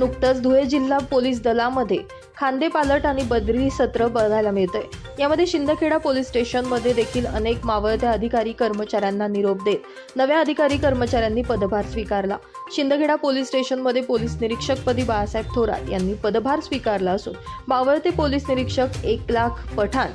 नुकतंच धुळे जिल्हा पोलीस दलामध्ये खांदेपालट आणि बदरी सत्र बघायला मिळतंय. यामध्ये शिंदखेडा पोलीस स्टेशनमध्ये देखील अनेक मावळत्या अधिकारी कर्मचाऱ्यांना निरोप देत नव्या अधिकारी कर्मचाऱ्यांनी पदभार स्वीकारला. शिंदखेडा पोलीस स्टेशनमध्ये पोलीस निरीक्षकपदी बाळासाहेब थोरात यांनी पदभार स्वीकारला असून मावळते पोलीस निरीक्षक एक लाख पठाण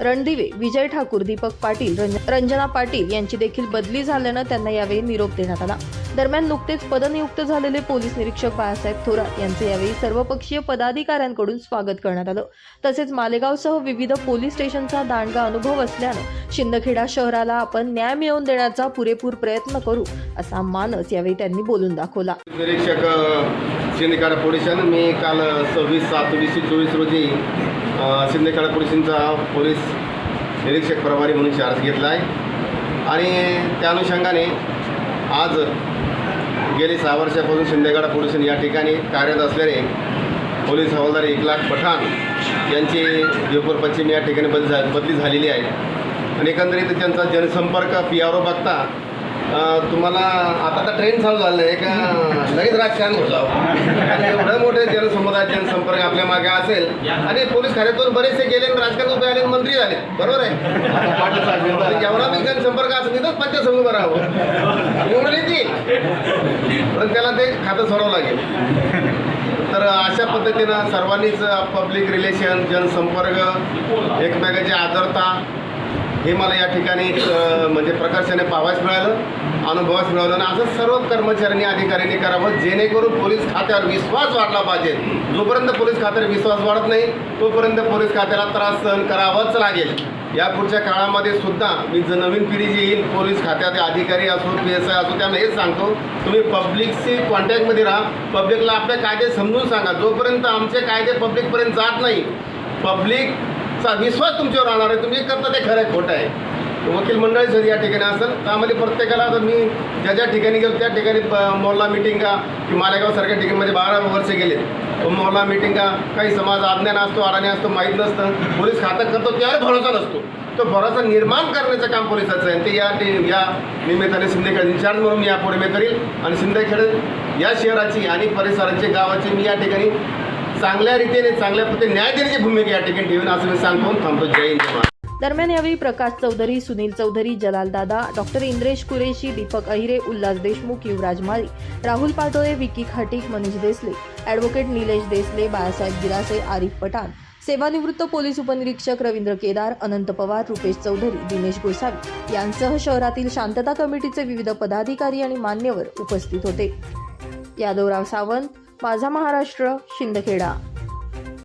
रणदिवे विजय ठाकूर दीपक पाटील रंजना पाटील यांची देखील बदली झाल्यानं त्यांना यावेळी निरोप देण्यात आला. दरम्यान नुकतेच पदनियुक्त झालेले पोलीस निरीक्षक बाळासाहेब थोरात यांचे यावेळी सर्वपक्षीय पदाधिकाऱ्यांकडून स्वागत करण्यात आलं. तसेच मालेगावसह विविध पोलीस स्टेशनचा दांडगा अनुभव असल्यानं शिंदखेडा शहराला आपण न्याय मिळवून देण्याचा पुरेपूर प्रयत्न करू असा मानस यावेळी त्यांनी बोलून दाखवला. निरीक्षक अ, शिंदेखेडा पोलिसांनी मी काल सव्वीस सात वीसशे चोवीस रोजी अ, पोलिसांचा पोलीस निरीक्षक प्रभारी म्हणून चार्ज घेतला आहे. आणि त्या अनुषंगाने आज गेली सहा वर्षापासून शिंदेगाडा पोलिसांनी या ठिकाणी कार्यरत असलेले पोलीस हवालदार एक लाख पठाण यांची देवपूर पश्चिम या ठिकाणी बदली झा बदली झालेली आहे. आणि एकंदरीत त्यांचा जनसंपर्क पी आर ओ बघता तुम्हाला आता तर ट्रेन चालू झालं आहे का लगेच राजकारण होत. आणि एवढं मोठे जनसमुदाय जनसंपर्क आपल्या मागे असेल आणि पोलीस खात्यातून बरेचसे गेले आणि राजकारण उभे आले मंत्री झाले. बरोबर आहे? पाटील जेवढा म्हणजे मी जनसंपर्क असेल तिथंच पंचायत समिती राहावं. निवडून येतील पण त्याला ते खातं सोडावं लागेल. तर अशा पद्धतीनं सर्वांनीच पब्लिक रिलेशन जनसंपर्क एकमेकाची आदरता हे मला या ठिकाणी म्हणजे प्रकर्षाने पाहावयास मिळालं अनुभवास मिळालं आणि असं सर्व कर्मचाऱ्यांनी अधिकाऱ्यांनी करावं जेणेकरून पोलीस खात्यावर विश्वास वाढला पाहिजे. जोपर्यंत पोलीस खात्यावर विश्वास वाढत नाही तोपर्यंत पोलीस खात्याला त्रास सहन करावाच लागेल. या पुढच्या काळामध्ये सुद्धा मी ज नवीन पिढी जी येईल पोलीस खात्याचे अधिकारी असो पी एस आय असो त्यांना हेच सांगतो तुम्ही पब्लिकशी कॉन्टॅक्टमध्ये राहा. पब्लिकला आपले कायदे समजून सांगा. जोपर्यंत आमचे कायदे पब्लिकपर्यंत जात नाही पब्लिक पब्लिकचा विश्वास तुमच्यावर राहणार आहे. तुम्ही करता ते खरं आहे खोटं आहे. वकील मंडळी जर या ठिकाणी असेल त्यामध्ये प्रत्येकाला आता मी ज्या ज्या ठिकाणी गेलो त्या ठिकाणी मोहल्ला मिटिंगा की मालेगावसारख्या ठिकाणी म्हणजे बारा वर्ष गेले. मोहल्ला मिटिंगा काही समाज अज्ञान असतो अडाणी असतो माहीत नसतं. पोलीस खातं करतो त्यावर भरोसा नसतो. तो भरोसा निर्माण करण्याचं काम पोलिसाचं आहे. ते या या निमित्ताने शिंदेखेड इन्चार्ज म्हणून मी यापुढे मी करील. आणि शिंदेखेड या शहराची आणि परिसराची गावाची मी या ठिकाणी चांगल्या रीतीने चांगल्या पद्धतीने न्याय देण्याची भूमिका या ठिकाणी ठेवून असं मी सांगतो. थांबतो. जय हिंद दरम्यान यावेळी प्रकाश चौधरी सुनील चौधरी जलाल दादा डॉक्टर इंद्रेश कुरेशी दीपक अहिरे उल्हास देशमुख युवराज माळी राहुल पाटोळे विकी खाटीक मनीष देसले ॲडव्होकेट निलेश देसले बाळासाहेब गिरासे आरिफ पठाण सेवानिवृत्त पोलीस उपनिरीक्षक रवींद्र केदार अनंत पवार रुपेश चौधरी दिनेश गोसावी यांसह शहरातील शांतता कमिटीचे विविध पदाधिकारी आणि मान्यवर उपस्थित होते. यादवराव सावंत माझा महाराष्ट्र शिंदखेडा.